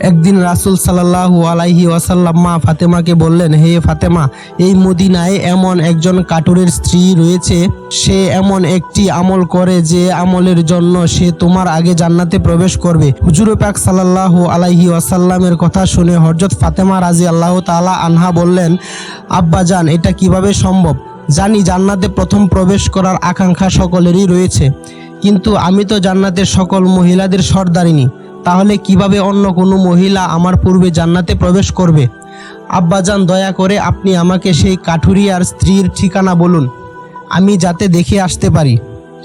একদিন রাসুল সাল্লাহু আলাইহি ওয়াসাল্লাম মা ফাতেমাকে বললেন, হে ফাতেমা, এই মদিনায় এমন একজন কাটুরের স্ত্রী রয়েছে। সে এমন একটি আমল করে যে আমলের জন্য সে তোমার আগে জান্নাতে প্রবেশ করবে। হুজুর পাক সাল্লাহু আলাইহি ওয়াসাল্লামের কথা শুনে হরজত ফাতেমা রাজি আল্লাহ তালা আনহা বললেন আব্বাজান এটা কীভাবে সম্ভব? জানি জান্নাতে প্রথম প্রবেশ করার আকাঙ্ক্ষা সকলেরই রয়েছে। কিন্তু আমি তো জান্নাতের সকল মহিলাদের সর্দারিনী। তাহলে কীভাবে অন্য কোনো মহিলা আমার পূর্বে জান্নাতে প্রবেশ করবে? আব্বাজান, দয়া করে আপনি আমাকে সেই কাঠুরিয়ার স্ত্রীর ঠিকানা বলুন, আমি যাতে দেখে আসতে পারি।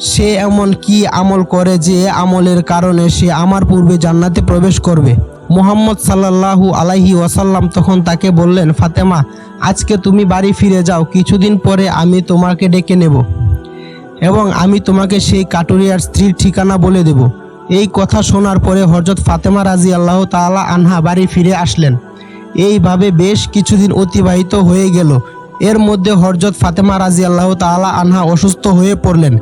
সে এমন কি আমল করে যে আমলের কারণে সে আমার পূর্বে জান্নাতে প্রবেশ করবে? মোহাম্মদ সাল্লাল্লাহু আলাইহি ওয়াসাল্লাম তখন তাকে বললেন, ফাতেমা, আজকে তুমি বাড়ি ফিরে যাও, কিছুদিন পরে আমি তোমাকে ডেকে নেব এবং আমি তোমাকে সেই কাটুরিয়ার স্ত্রীর ঠিকানা বলে দেব। এই কথা শোনার পরে হজরত ফাতেমা রাজি আল্লাহ তাআলা আনহা বাড়ি ফিরে আসলেন। এইভাবে বেশ কিছুদিন অতিবাহিত হয়ে গেল। এর মধ্যে হরজত ফাতেমা রাজি আল্লাহ তাআলা আনহা অসুস্থ হয়ে পড়লেন।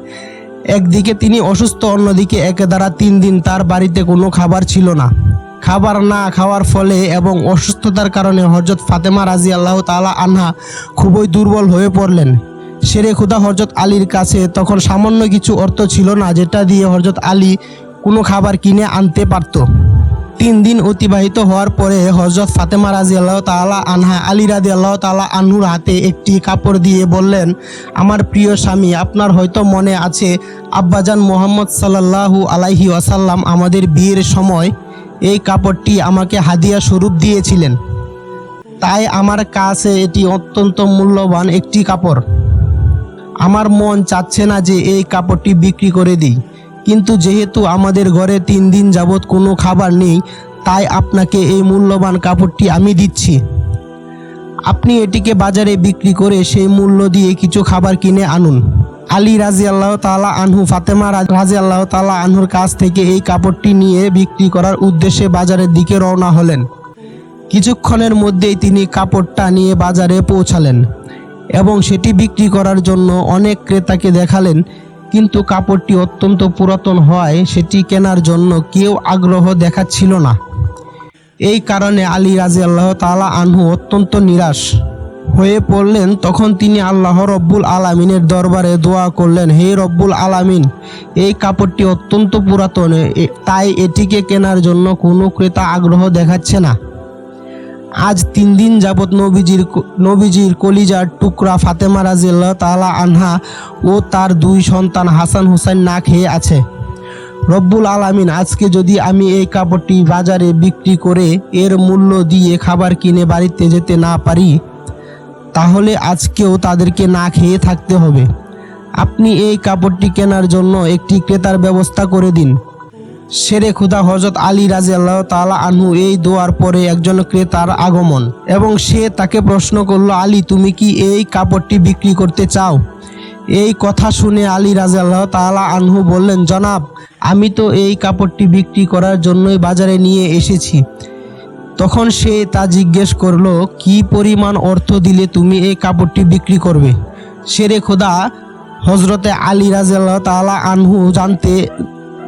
একদিকে তিনি অসুস্থ, অন্যদিকে একে দ্বারা তিন দিন তার বাড়িতে কোনো খাবার ছিল না। খাবার না খাওয়ার ফলে এবং অসুস্থতার কারণে হরজত ফাতেমা রাজি আল্লাহ তাআলা আনহা খুবই দুর্বল হয়ে পড়লেন। শেরে খুদা হরজত আলীর কাছে তখন সামান্য কিছু অর্থ ছিল না, যেটা দিয়ে হরজত আলী কোনো খাবার কিনে আনতে পারত। তিন দিন অতিবাহিত হওয়ার পরে হজরত ফাতেমা রাজি আল্লাহ তালা আনহা, আলী রাজি আল্লাহ তালা আনহুর হাতে একটি কাপড় দিয়ে বললেন, আমার প্রিয় স্বামী, আপনার হয়তো মনে আছে, আব্বাজান মোহাম্মদ সাল্লাল্লাহু আলাইহি ওয়াসাল্লাম আমাদের বিয়ের সময় এই কাপড়টি আমাকে হাদিয়া স্বরূপ দিয়েছিলেন। তাই আমার কাছে এটি অত্যন্ত মূল্যবান একটি কাপড়। আমার মন চাচ্ছে না যে এই কাপড়টি বিক্রি করে দিই। কিন্তু যেহেতু আমাদের ঘরে তিন দিন যাবৎ কোনো খাবার নেই, তাই আপনাকে এই মূল্যবান কাপড়টি আমি দিচ্ছি। আপনি এটিকে বাজারে বিক্রি করে সেই মূল্য দিয়ে কিছু খাবার কিনে আনুন। আলী রাজি আল্লাহ তালা আনহু, ফাতেমা রাজি আল্লাহ তালা আনহুর কাছ থেকে এই কাপড়টি নিয়ে বিক্রি করার উদ্দেশ্যে বাজারের দিকে রওনা হলেন। কিছুক্ষণের মধ্যেই তিনি কাপড়টা নিয়ে বাজারে পৌঁছালেন এবং সেটি বিক্রি করার জন্য অনেক ক্রেতাকে দেখালেন। কিন্তু কাপড়টি অত্যন্ত পুরাতন হওয়ায় সেটি কেনার জন্য কেউ আগ্রহ দেখাচ্ছিল না। এই কারণে আলী রাজি আল্লাহ তালা আনহু অত্যন্ত নিরাশ হয়ে পড়লেন। তখন তিনি আল্লাহ রব্বুল আলামিনের দরবারে দোয়া করলেন, হে রব্বুল আলামিন, এই কাপড়টি অত্যন্ত পুরাতন তাই এটিকে কেনার জন্য কোনো ক্রেতা আগ্রহ দেখাচ্ছে না। আজ তিন দিন যাবৎ নবীজির নবীজির কলিজার টুকরা ফাতেমা রাজিল্লাহ তালা আনহা ও তার দুই সন্তান হাসান হুসাইন না খেয়ে আছে। রব্বুল আলামিন, আজকে যদি আমি এই কাপড়টি বাজারে বিক্রি করে এর মূল্য দিয়ে খাবার কিনে বাড়িতে যেতে না পারি, তাহলে আজকেও তাদেরকে না খেয়ে থাকতে হবে। আপনি এই কাপড়টি কেনার জন্য একটি ক্রেতার ব্যবস্থা করে দিন। শেরে খুদা হজরত আলী রাজি আল্লাহ তালা আনহু এই দোয়ার পরে একজন ক্রেতার আগমন এবং সে তাকে প্রশ্ন করল, আলী, তুমি কি এই কাপড়টি বিক্রি করতে চাও? এই কথা শুনে আলী রাজি আল্লাহ তালা আনহু বললেন, জনাব, আমি তো এই কাপড়টি বিক্রি করার জন্যই বাজারে নিয়ে এসেছি। তখন সে তা জিজ্ঞেস করল, কি পরিমাণ অর্থ দিলে তুমি এই কাপড়টি বিক্রি করবে? শেরে খোদা হজরতে আলী রাজিয়াল্লাহ তালা আনহু জানতে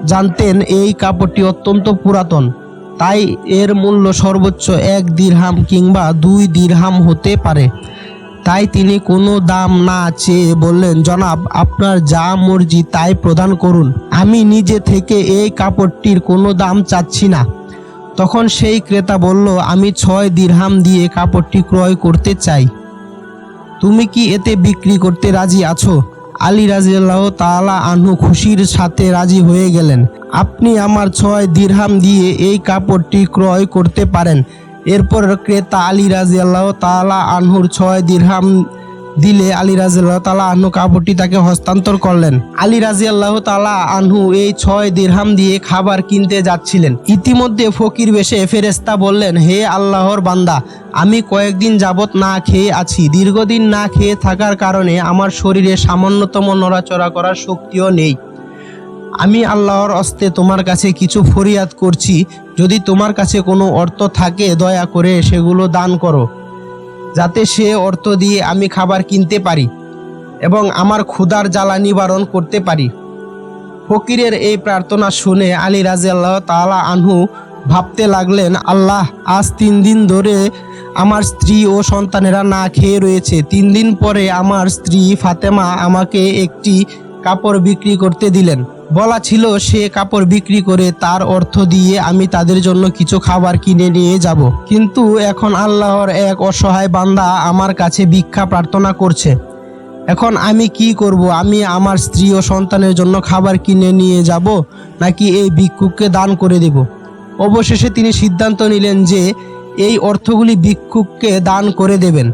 জানতেন এই কাপড়টি অত্যন্ত পুরাতন। তাই এর মূল্য সর্বোচ্চ এক দিরহাম কিংবা দুই দিরহাম হতে পারে। তাই তিনি কোনো দাম না চেয়ে বললেন, জনাব, আপনার যা মর্জি তাই প্রদান করুন। আমি নিজে থেকে এই কাপড়টির কোনো দাম চাচ্ছি না। তখন সেই ক্রেতা বলল, আমি ছয় দিরহাম দিয়ে কাপড়টি ক্রয় করতে চাই। তুমি কি এতে বিক্রি করতে রাজি আছো? আলী রাজিয়াল্লাহ তালা আনহু খুশির সাথে রাজি হয়ে গেলেন। আপনি আমার ছয় দিরহাম দিয়ে এই কাপড়টি ক্রয় করতে পারেন। এরপর ক্রেতা আলী রাজিয়াল্লাহ তালা আনহুর ছয় দিরহাম দিলে আলী রাজিয়াল্লাহ তাআলা আনহু কাপড়টি তাকে হস্তান্তর করলেন। আলী রাজিয়াল্লাহ তালা আনহু এই ছয় দিরহাম দিয়ে খাবার কিনতে যাচ্ছিলেন। ইতিমধ্যে ফকির বেশে ফেরেস্তা বললেন, হে আল্লাহর বান্দা, আমি কয়েকদিন যাবত না খেয়ে আছি। দীর্ঘদিন না খেয়ে থাকার কারণে আমার শরীরে সামান্যতম নড়াচড়া করার শক্তিও নেই। আমি আল্লাহর অস্তে তোমার কাছে কিছু ফরিয়াদ করছি। যদি তোমার কাছে কোনো অর্থ থাকে, দয়া করে সেগুলো দান করো। যাতে সে অর্থ দিয়ে আমি খাবার কিনতে পারি এবং আমার ক্ষুধার জ্বালা নিবারণ করতে পারি। ফকিরের এই প্রার্থনা শুনে আলী রাজি আল্লাহ তালা আনহু ভাবতে লাগলেন, আল্লাহ, আজ তিন দিন ধরে আমার স্ত্রী ও সন্তানেরা না খেয়ে রয়েছে। তিন দিন পরে আমার স্ত্রী ফাতেমা আমাকে একটি কাপড় বিক্রি করতে দিলেন। বলা ছিল, সে কাপড় বিক্রি করে তার অর্থ দিয়ে আমি তাদের জন্য কিছু খাবার কিনে নিয়ে যাব। কিন্তু এখন আল্লাহর এক অসহায় বান্দা আমার কাছে ভিক্ষা প্রার্থনা করছে। এখন আমি কি করব? আমি আমার স্ত্রী ও সন্তানের জন্য খাবার কিনে নিয়ে যাব নাকি এই ভিক্ষুককে দান করে দেব? অবশেষে তিনি সিদ্ধান্ত নিলেন যে এই অর্থগুলি ভিক্ষুককে দান করে দেবেন।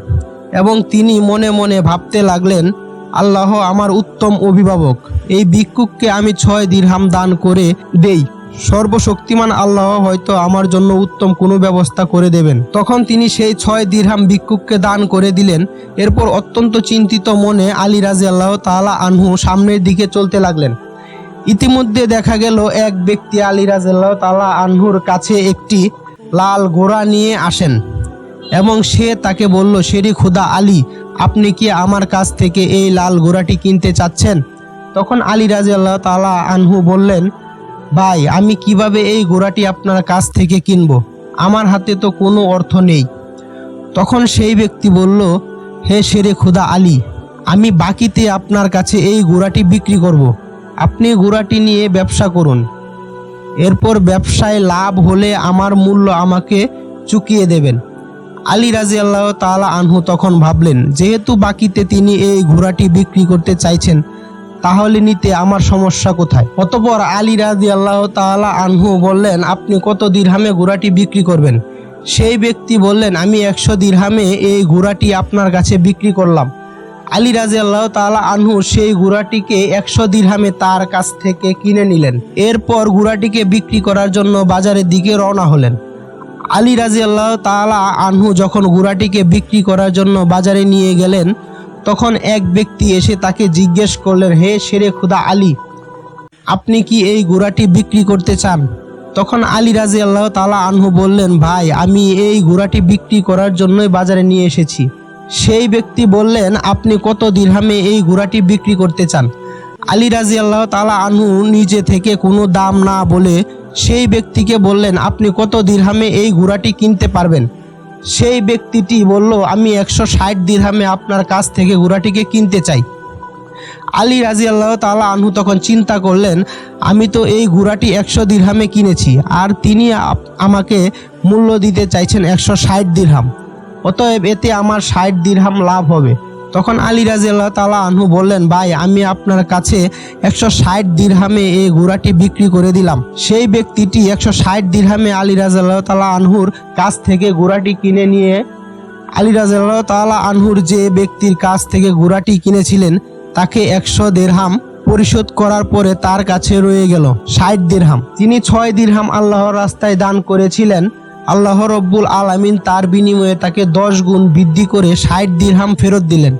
এবং তিনি মনে মনে ভাবতে লাগলেন আল্লাহ আমার উত্তম অভিভাবক। এই ভিক্ষুককে আমি ছয় দিরহাম দান করে দেই। সর্বশক্তিমান আল্লাহ হয়তো আমার জন্য উত্তম কোনো ব্যবস্থা করে দেবেন। তখন তিনি সেই ছয় দিরহাম ভিক্ষুককে দান করে দিলেন। এরপর অত্যন্ত চিন্তিত মনে আলী রাজি আল্লাহ তালা আনহু সামনের দিকে চলতে লাগলেন। ইতিমধ্যে দেখা গেল, এক ব্যক্তি আলী রাজিয়াল্লাহ তালা আনহুর কাছে একটি লাল ঘোড়া নিয়ে আসেন এবং সে তাকে বলল শেরি খুদা আলী আপনি কি আমার কাছ থেকে এই লাল ঘোড়াটি কিনতে চাচ্ছেন? তখন আলী রাজিয়াল্লাহ তালা আনহু বললেন, ভাই, আমি কীভাবে এই ঘোড়াটি আপনার কাছ থেকে কিনব? আমার হাতে তো কোনো অর্থ নেই। তখন সেই ব্যক্তি বলল, হে শেরে খুদা আলী, আমি বাকিতে আপনার কাছে এই ঘোড়াটি বিক্রি করব। আপনি ঘোড়াটি নিয়ে ব্যবসা করুন। এরপর ব্যবসায় লাভ হলে আমার মূল্য আমাকে চুকিয়ে দেবেন। আলী রাজি আল্লাহ তালা আনহু তখন ভাবলেন, যেহেতু বাকিতে তিনি এই ঘোড়াটি বিক্রি করতে চাইছেন, তাহলে নিতে আমার সমস্যা কোথায়? অতপর আলী রাজি আল্লাহ তালা আনহু বললেন, আপনি কত দিরহামে ঘোড়াটি বিক্রি করবেন? সেই ব্যক্তি বললেন, আমি একশো দিরহামে এই ঘোড়াটি আপনার কাছে বিক্রি করলাম। আলী রাজি আল্লাহ তালা আনহু সেই ঘোড়াটিকে একশো দিরহামে তার কাছ থেকে কিনে নিলেন। এরপর ঘোড়াটিকে বিক্রি করার জন্য বাজারের দিকে রওনা হলেন। আলী রাজি আল্লাহ তালা আনহু যখন ঘোড়াটিকে বিক্রি করার জন্য বাজারে নিয়ে গেলেন, তখন এক ব্যক্তি এসে তাকে জিজ্ঞেস করলেন, হে শেরে খুদা আলী, আপনি কি এই ঘোড়াটি বিক্রি করতে চান? তখন আলী রাজি আল্লাহ তালা আনহু বললেন, ভাই, আমি এই ঘোড়াটি বিক্রি করার জন্যই বাজারে নিয়ে এসেছি। সেই ব্যক্তি বললেন, আপনি কত দিরহামে এই ঘোড়াটি বিক্রি করতে চান? আলী রাজি আল্লাহ তালা আনহু নিজে থেকে কোনো দাম না বলে সেই ব্যক্তিকে বললেন, আপনি কত দিরহামে এই ঘোড়াটি কিনতে পারবেন? সেই ব্যক্তিটি বলল, আমি একশো ষাট দিরহামে আপনার কাছ থেকে ঘোড়াটিকে কিনতে চাই। আলী রাজি আল্লাহ তালা আনহু তখন চিন্তা করলেন, আমি তো এই ঘোড়াটি একশো দিরহামে কিনেছি, আর তিনি আমাকে মূল্য দিতে চাইছেন একশো ষাট দিরহাম। অতএব এতে আমার ষাট দিরহাম লাভ হবে। তখন আলী রাজি আল্লাহ তালা আনহু বললেন, ভাই, আমি আপনার কাছে একশো ষাট দিরহামে এই ঘোড়াটি বিক্রি করে দিলাম। সেই ব্যক্তিটি একশো ষাট দিরহামে আলী রাজি আল্লাহ তালা আনহুর কাছ থেকে ঘোড়াটি কিনে নিয়ে আলী রাজিয়াল্লাহ তালা আনহুর যে ব্যক্তির কাছ থেকে ঘোড়াটি কিনেছিলেন, তাকে একশো দেড়হাম পরিশোধ করার পরে তার কাছে রয়ে গেল ষাট দিরহাম। তিনি ছয় দিরহাম আল্লাহর রাস্তায় দান করেছিলেন। আল্লাহ রব্বুল আলামিন তার বিনিময়ে তাকে দশ গুণ বৃদ্ধি করে ষাট দিরহাম ফেরত দিলেন।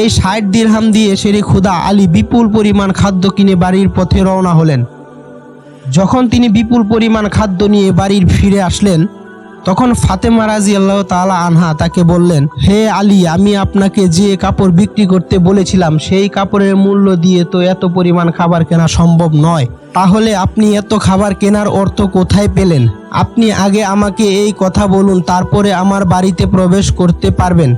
এই ষাট দিরহাম দিয়ে শেরি খুদা আলী বিপুল পরিমাণ খাদ্য কিনে বাড়ির পথে রওনা হলেন। যখন তিনি বিপুল পরিমাণ খাদ্য নিয়ে বাড়ির ফিরে আসলেন, তখন ফাতেমা রাজি আল্লাহ তালা আনহা তাকে বললেন, হে আলী, আমি আপনাকে যে কাপড় বিক্রি করতে বলেছিলাম, সেই কাপড়ের মূল্য দিয়ে তো এত পরিমাণ খাবার কেনা সম্ভব নয়। তাহলে আপনি এত খাবার কেনার অর্থ কোথায় পেলেন? আপনি আগে আমাকে এই কথা বলুন, তারপরে আমার বাড়িতে প্রবেশ করতে পারবেন।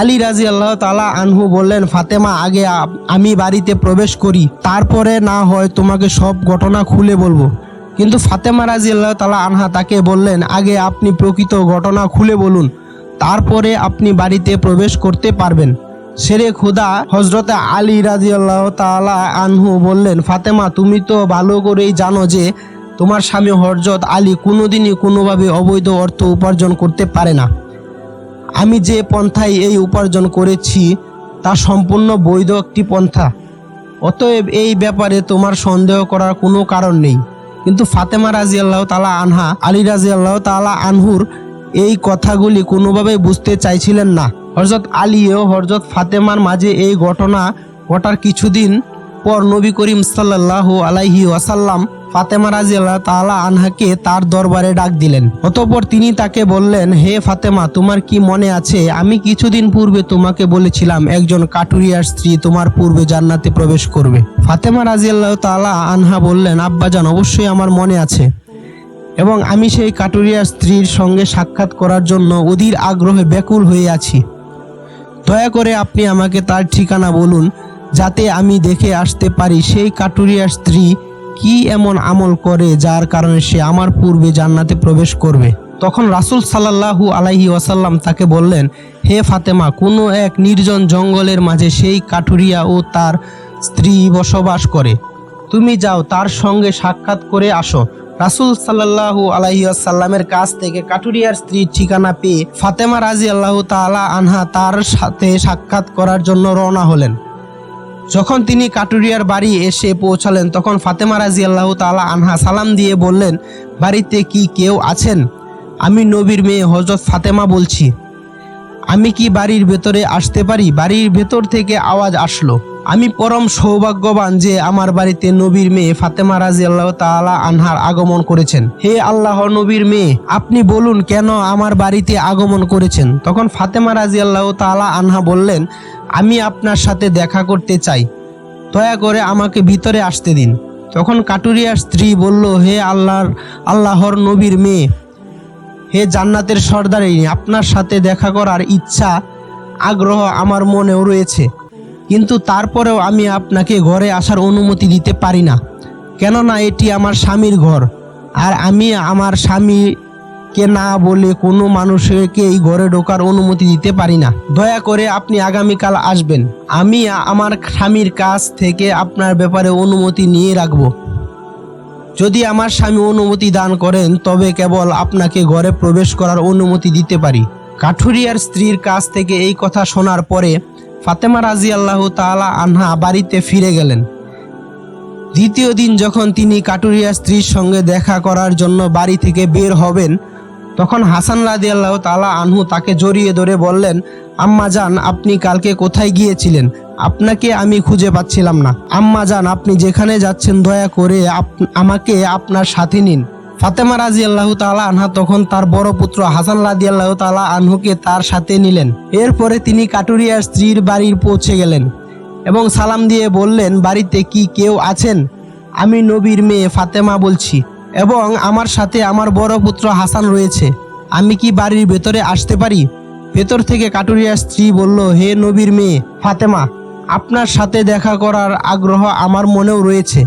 আলী রাজি আল্লাহ তালা আনহু বললেন, ফাতেমা, আগে আমি বাড়িতে প্রবেশ করি, তারপরে না হয় তোমাকে সব ঘটনা খুলে বলব। কিন্তু ফাতেমা রাজি আল্লাহ তালা আনহা তাকে বললেন, আগে আপনি প্রকৃত ঘটনা খুলে বলুন, তারপরে আপনি বাড়িতে প্রবেশ করতে পারবেন। সেরে খুদা হজরত আলী রাজি আল্লাহ তালা আনহু বললেন, ফাতেমা, তুমি তো ভালো করেই জানো যে তোমার স্বামী হরজত আলী কোনোদিনই কোনোভাবে অবৈধ অর্থ উপার্জন করতে পারে না। আমি যে পন্থায় এই উপার্জন করেছি, তা সম্পূর্ণ বৈধ একটি পন্থা। অতএব এই ব্যাপারে তোমার সন্দেহ করার কোনো কারণ নেই। কিন্তু ফাতেমা রাজি আল্লাহ তালা আনহা, আলী রাজি আল্লাহ তালা আনহুর এই কথাগুলি কোনোভাবেই বুঝতে চাইছিলেন না। হরজত আলী ও হরজত ফাতেমার মাঝে এই ঘটনা ঘটার কিছুদিন পর নবী করিম সাল্লাহ আলাইহি ওয়াসাল্লাম ফাতেমা রাজি আল্লাহ তালা আনহাকে তার দরবারে ডাক দিলেন। অতঃপর তিনি তাকে বললেন, হে ফাতেমা, তোমার কি মনে আছে? আমি কিছুদিন পূর্বে তোমাকে বলেছিলাম, একজন কাটুরিয়ার স্ত্রী তোমার পূর্বে জান্নাতে প্রবেশ করবে। ফাতেমা রাজি আল্লাহ তালা আনহা বললেন, আব্বাজান, অবশ্যই আমার মনে আছে। এবং আমি সেই কাটুরিয়ার স্ত্রীর সঙ্গে সাক্ষাৎ করার জন্য অধীর আগ্রহে ব্যাকুল হয়ে আছি। দয়া করে আপনি আমাকে তার ঠিকানা বলুন, যাতে আমি দেখে আসতে পারি সেই কাটুরিয়ার স্ত্রী কি এমন আমল করে যার কারণে সে আমার পূর্বে জান্নাতে প্রবেশ করবে। তখন রাসূল সাল্লাল্লাহু আলাইহি ওয়াসাল্লাম তাকে বললেন, হে ফাতেমা, কোনো এক নির্জন জঙ্গলের মাঝে সেই কাঠুরিয়া ও তার স্ত্রী বসবাস করে। তুমি যাও, তার সঙ্গে সাক্ষাৎ করে আসো। রাসূল সাল্লাল্লাহু আলাইসাল্লামের কাছ থেকে কাটুরিয়ার স্ত্রীর ঠিকানা পেয়ে ফাতেমা রাজি আল্লাহ তাআলা আনহা তার সাথে সাক্ষাৎ করার জন্য রওনা হলেন। যখন তিনি কাটুরিয়ার বাড়ি এসে পৌঁছালেন, তখন ফাতেমা রাজি আল্লাহ তালা আনহা সালাম দিয়ে বললেন, বাড়িতে কি কেউ আছেন? আমি নবীর মেয়ে হজরত ফাতেমা বলছি। আমি কি বাড়ির ভেতরে আসতে পারি? বাড়ির ভেতর থেকে আওয়াজ আসলো। আমি পরম সৌভাগ্যবান যে আমার বাড়িতে নবীর মেয়ে ফাতেমা রাজি আল্লাহ তালা আনহার আগমন করেছেন। হে আল্লাহ নবীর মেয়ে, আপনি বলুন কেন আমার বাড়িতে আগমন করেছেন? তখন ফাতেমা রাজি আল্লাহ তালা আনহা বললেন, আমি আপনার সাথে দেখা করতে চাই। দয়া করে আমাকে ভিতরে আসতে দিন। তখন কাটুরিয়ার স্ত্রী বলল, হে আল্লাহর আল্লাহর নবীর মেয়ে, হে জান্নাতের সর্দারিনী, আপনার সাথে দেখা করার ইচ্ছা, আগ্রহ আমার মনেও রয়েছে। কিন্তু তারপরেও আমি আপনাকে ঘরে আসার অনুমতি দিতে পারি না। কেননা এটি আমার স্বামীর ঘর। আর আমি আমার স্বামীকে না বলে কোনো মানুষকে এই ঘরে ঢোকার অনুমতি দিতে পারি না। দয়া করে আপনি আগামীকাল আসবেন। আমি আমার স্বামীর কাছ থেকে আপনার ব্যাপারে অনুমতি নিয়ে রাখব। যদি আমার স্বামী অনুমতি দান করেন, তবে কেবল আপনাকে ঘরে প্রবেশ করার অনুমতি দিতে পারি। কাঠুরিয়ার স্ত্রীর কাছ থেকে এই কথা শোনার পরে ফাতেমা রাজি আল্লাহ তালা আনহা বাড়িতে ফিরে গেলেন। দ্বিতীয় দিন যখন তিনি কাটুরিয়া স্ত্রীর সঙ্গে দেখা করার জন্য বাড়ি থেকে বের হবেন, তখন হাসান রাদি আল্লাহ তালা আনহু তাকে জড়িয়ে ধরে বললেন, আম্মা যান আপনি কালকে কোথায় গিয়েছিলেন? আপনাকে আমি খুঁজে পাচ্ছিলাম না। আম্মা যান আপনি যেখানে যাচ্ছেন, দয়া করে আমাকে আপনার সাথে নিন। ফাতেমা রাজি আল্লাহ তালা আনহা তখন তার বড় পুত্র হাসান রাদি আল্লাহ তালা আনহুকে তার সাথে নিলেন। এরপরে তিনি কাটুরিয়ার স্ত্রীর বাড়ির পৌঁছে গেলেন এবং সালাম দিয়ে বললেন, বাড়িতে কি কেউ আছেন? আমি নবীর মেয়ে ফাতেমা বলছি এবং আমার সাথে আমার বড় পুত্র হাসান রয়েছে। আমি কি বাড়ির ভেতরে আসতে পারি? ভেতর থেকে কাটুরিয়ার স্ত্রী বলল, হে নবীর মেয়ে ফাতেমা, আপনার সাথে দেখা করার আগ্রহ আমার মনেও রয়েছে।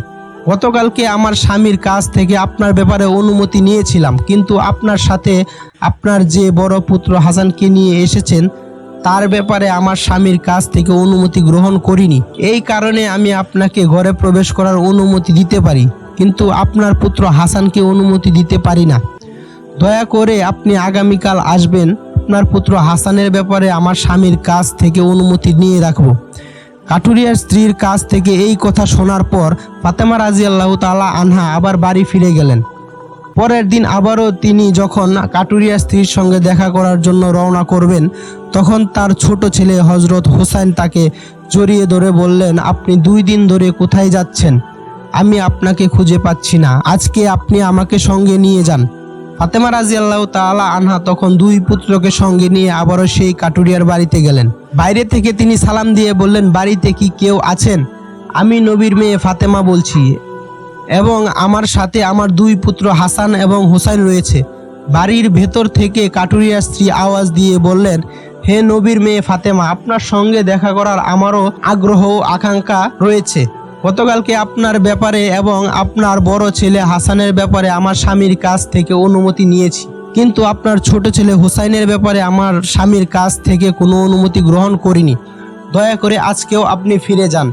গতকালকে আমার স্বামীর কাছ থেকে আপনার ব্যাপারে অনুমতি নিয়েছিলাম, কিন্তু আপনার সাথে আপনার যে বড় পুত্র হাসানকে নিয়ে এসেছেন, তার ব্যাপারে আমার স্বামীর কাছ থেকে অনুমতি গ্রহণ করিনি। এই কারণে আমি আপনাকে ঘরে প্রবেশ করার অনুমতি দিতে পারি, কিন্তু আপনার পুত্র হাসানকে অনুমতি দিতে পারি না। দয়া করে আপনি আগামীকাল আসবেন, আপনার পুত্র হাসানের ব্যাপারে আমার স্বামীর কাছ থেকে অনুমতি নিয়ে রাখব। কাটুরিয়ার স্ত্রীর কাছ থেকে এই কথা শোনার পর ফাতেমা রাজি আল্লাহ তালা আনহা আবার বাড়ি ফিরে গেলেন। পরের দিন আবারও তিনি যখন কাটুরিয়া স্ত্রীর সঙ্গে দেখা করার জন্য রওনা করবেন, তখন তার ছোট ছেলে হজরত হোসাইন তাকে জড়িয়ে ধরে বললেন, আপনি দুই দিন ধরে কোথায় যাচ্ছেন? আমি আপনাকে খুঁজে পাচ্ছি না। আজকে আপনি আমাকে সঙ্গে নিয়ে যান। ফাতেমা রাজি আল্লাহ তালা আনহা তখন দুই পুত্রকে সঙ্গে নিয়ে আবারও সেই কাটুরিয়ার বাড়িতে গেলেন। বাইরে থেকে তিনি সালাম দিয়ে বললেন, বাড়িতে কি কেউ আছেন? আমি নবীর মেয়ে ফাতেমা বলছি এবং আমার সাথে আমার দুই পুত্র হাসান এবং হোসাইন রয়েছে। বাড়ির ভেতর থেকে কাটুরিয়ার স্ত্রী আওয়াজ দিয়ে বললেন, হে নবীর মেয়ে ফাতেমা, আপনার সঙ্গে দেখা করার আমারও আগ্রহ আকাঙ্ক্ষা রয়েছে। গতকালকে আপনার ব্যাপারে এবং আপনার বড় ছেলে হাসানের ব্যাপারে আমার স্বামীর কাছ থেকে অনুমতি নিয়েছি। কিন্তু আপনার ছোট ছেলে হোসাইনের ব্যাপারে আমার স্বামীর কাছ থেকে কোনো অনুমতি গ্রহণ করিনি। দয়া করে আজকেও আপনি ফিরে যান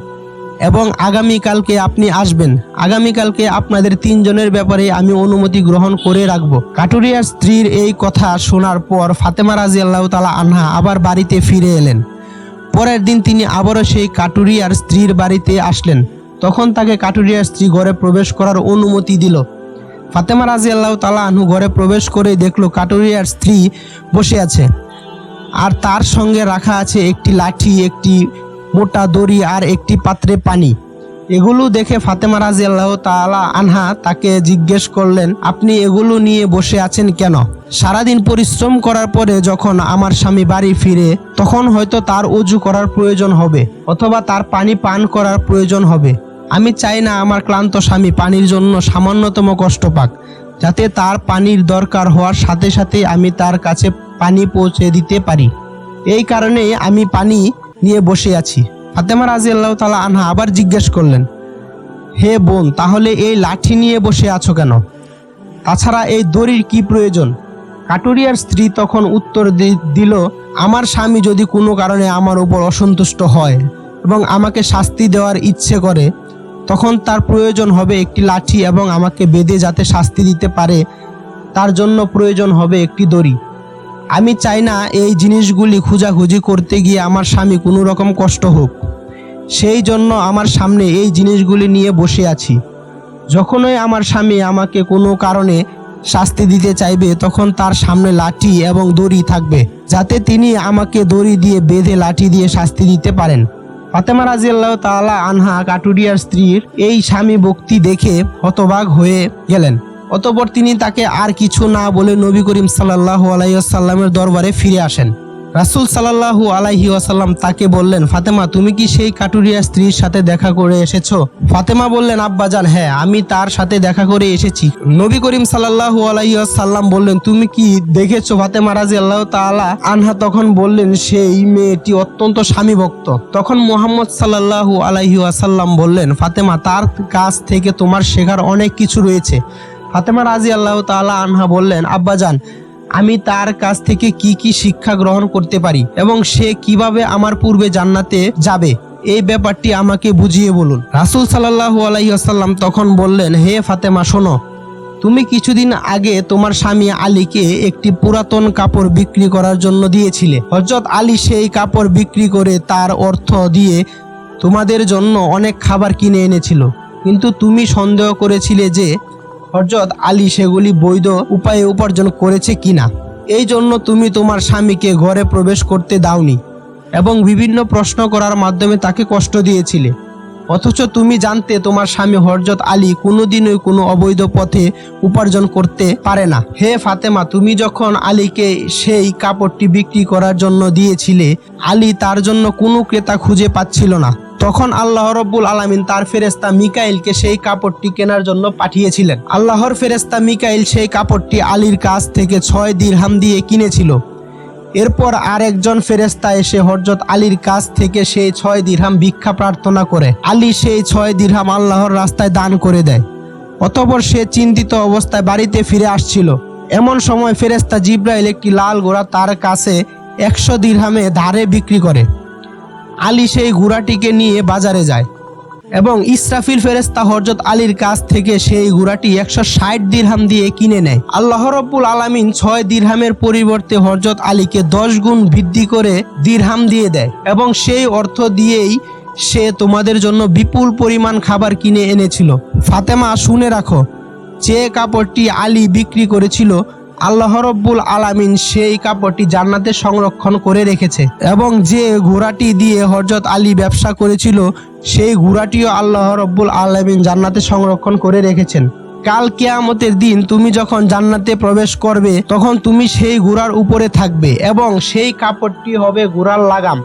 এবং আগামীকালকে আপনি আসবেন। আগামীকালকে আপনাদের তিনজনের ব্যাপারে আমি অনুমতি গ্রহণ করে রাখব। কাটুরিয়ার স্ত্রীর এই কথা শোনার পর ফাতেমা রাজি আল্লাহ তালা আনহা আবার বাড়িতে ফিরে এলেন। পরের দিন তিনি আবারও সেই কাটুরিয়ার স্ত্রীর বাড়িতে আসলেন। তখন তাকে কাটুরিয়ার স্ত্রী ঘরে প্রবেশ করার অনুমতি দিল। ফাতেমা রাজি আল্লাহ তালা আনহু ঘরে প্রবেশ করে দেখল কাটুরিয়ার স্ত্রী বসে আছে। আর তার সঙ্গে রাখা আছে একটি লাঠি, একটি মোটা দড়ি আর একটি পাত্রে পানি। এগুলো দেখে ফাতেমা রাজি আল্লাহ তালা আনহা তাকে জিজ্ঞেস করলেন, আপনি এগুলো নিয়ে বসে আছেন কেন? সারাদিন পরিশ্রম করার পরে যখন আমার স্বামী বাড়ি ফিরে, তখন হয়তো তার উজু করার প্রয়োজন হবে, অথবা তার পানি পান করার প্রয়োজন হবে। আমি চাই না আমার ক্লান্ত স্বামী পানির জন্য সামান্যতম কষ্ট পাক, যাতে তার পানির দরকার হওয়ার সাথে সাথে আমি তার কাছে পানি পৌঁছে দিতে পারি। এই কারণে আমি পানি নিয়ে বসে আছি। ফাতেমা রাজি আল্লাহ তালা আনহা আবার জিজ্ঞেস করলেন, হে বোন, তাহলে এই লাঠি নিয়ে বসে আছো কেন? তাছাড়া এই দড়ির কি প্রয়োজন? কাটুরিয়ার স্ত্রী তখন উত্তর দিল, আমার স্বামী যদি কোনো কারণে আমার উপর অসন্তুষ্ট হয় এবং আমাকে শাস্তি দেওয়ার ইচ্ছে করে তখন তার প্রয়োজন হবে একটি লাঠি এবং আমাকে বেঁধে যাতে শাস্তি দিতে পারে, তার জন্য প্রয়োজন হবে একটি দড়ি। আমি চাই না এই জিনিসগুলি খোঁজাখুঁজি করতে গিয়ে আমার স্বামী কোনো রকম কষ্ট হোক। সেই জন্য আমার সামনে এই জিনিসগুলি নিয়ে বসে আছি। যখনই আমার স্বামী আমাকে কোনো কারণে শাস্তি দিতে চাইবে, তখন তার সামনে লাঠি এবং দড়ি থাকবে, যাতে তিনি আমাকে দড়ি দিয়ে বেঁধে লাঠি দিয়ে শাস্তি দিতে পারেন। ফাতেমা রাজিয়াল্লাহ তালা আনহা কাটুরিয়ার স্ত্রীর এই স্বামী ভক্তি দেখে হতবাগ হয়ে গেলেন। অতপর তিনি তাকে আর কিছু না বলে নবী করিম সাল্লাহ আলাইসাল্লামের দরবারে ফিরে আসেন। রাসূল সাল্লাল্লাহু আলাইহি ওয়াসাল্লাম তাকে বললেন, ফাতেমা, তুমি কি সেই কাটুরিয়া স্ত্রীর সাথে দেখা করে এসেছ? ফাতেমা বললেন আব্বাজান হ্যাঁ আমি তার সাথে দেখা করে এসেছি। নবী করিম সাল্লাল্লাহু আলাইহি ওয়াসাল্লাম বললেন, তুমি কি দেখেছ? ফাতেমা রাদিয়াল্লাহু তাআলা আনহা তখন বললেন, সেই মেয়েটি অত্যন্ত স্বামী ভক্ত তখন মুহাম্মদ সাল্লাল্লাহু আলাইহি ওয়াসাল্লাম বললেন, ফাতেমা, তার কাছ থেকে তোমার শেখার অনেক কিছু রয়েছে। ফাতেমা রাজি আল্লাহ তাআলা আনহা বললেন আব্বাজান আমি তার কাছ থেকে কি কি শিক্ষা গ্রহণ করতে পারি এবং সে কীভাবে আমার পূর্বে জান্নাতে যাবে? এই ব্যাপারটি আমাকে বুঝিয়ে বলুন। রাসূল সাল্লাল্লাহু আলাইহি আসাল্লাম তখন বললেন, হে ফাতেমা, শোনো। তুমি কিছুদিন আগে তোমার স্বামী আলীকে একটি পুরাতন কাপড় বিক্রি করার জন্য দিয়েছিলে। হযরত আলী সেই কাপড় বিক্রি করে তার অর্থ দিয়ে তোমাদের জন্য অনেক খাবার কিনে এনেছিল। কিন্তু তুমি সন্দেহ করেছিলে যে হযরত আলী সেগুলি বৈধ উপায়ে উপার্জন করেছে কিনা? এই জন্য তুমি তোমার স্বামীকে ঘরে প্রবেশ করতে দাওনি এবং বিভিন্ন প্রশ্ন করার মাধ্যমে তাকে কষ্ট দিয়েছিলে। অথচ তুমি জানতে তোমার স্বামী হরজত আলী কোনোদিনই কোনো অবৈধ পথে উপার্জন করতে পারে না। হে ফাতেমা, তুমি যখন আলীকে সেই কাপড়টি বিক্রি করার জন্য দিয়েছিলে, আলী তার জন্য কোনো ক্রেতা খুঁজে পাচ্ছিল না। তখন আল্লাহ রব্বুল আলামিন তার ফেরেস্তা মিকাইলকে সেই কাপড়টি কেনার জন্য পাঠিয়েছিলেন। আল্লাহর ফেরেস্তা মিকাইল সেই কাপড়টি আলীর কাছ থেকে ছয় দিরহাম দিয়ে কিনেছিল। এরপর আরেকজন ফেরেস্তা এসে হরজত আলীর কাছ থেকে সেই ছয় দিরহাম ভিক্ষা প্রার্থনা করে। আলী সেই ছয় দিরহাম আল্লাহর রাস্তায় দান করে দেয়। অতপর সে চিন্তিত অবস্থায় বাড়িতে ফিরে আসছিল। এমন সময় ফেরেস্তা জিব্রাইল একটি লাল ঘোড়া তার কাছে একশো দিরহামে ধারে বিক্রি করে। আলী সেই ঘোড়াটিকে নিয়ে বাজারে যায় এবং ইসরাফিল ফেরেস্তা হরজত আলীর কাছ থেকে সেই ঘোড়াটি একশো ষাট দিরহাম দিয়ে কিনে নেয়। আল্লাহ রব্বুল আলামিন ছয় দিরহামের পরিবর্তে হরজত আলীকে দশ গুণ বৃদ্ধি করে দিরহাম দিয়ে দেয় এবং সেই অর্থ দিয়েই সে তোমাদের জন্য বিপুল পরিমাণ খাবার কিনে এনেছিল। ফাতেমা শুনে রাখো, যে কাপড়টি আলী বিক্রি করেছিল আল্লাহ রব্বুল আলামিন সেই কাপড়টি জান্নাতে সংরক্ষণ করে রেখেছে। এবং যে ঘোড়াটি দিয়ে হজরত আলী ব্যবসা করেছিল, সেই ঘোড়াটিও আল্লাহ রব্বুল আলামিন জান্নাতে সংরক্ষণ করে রেখেছেন। কাল কেয়ামতের দিন তুমি যখন জান্নাতে প্রবেশ করবে, তখন তুমি সেই ঘোড়ার উপরে থাকবে এবং সেই কাপড়টি হবে ঘোড়ার লাগাম।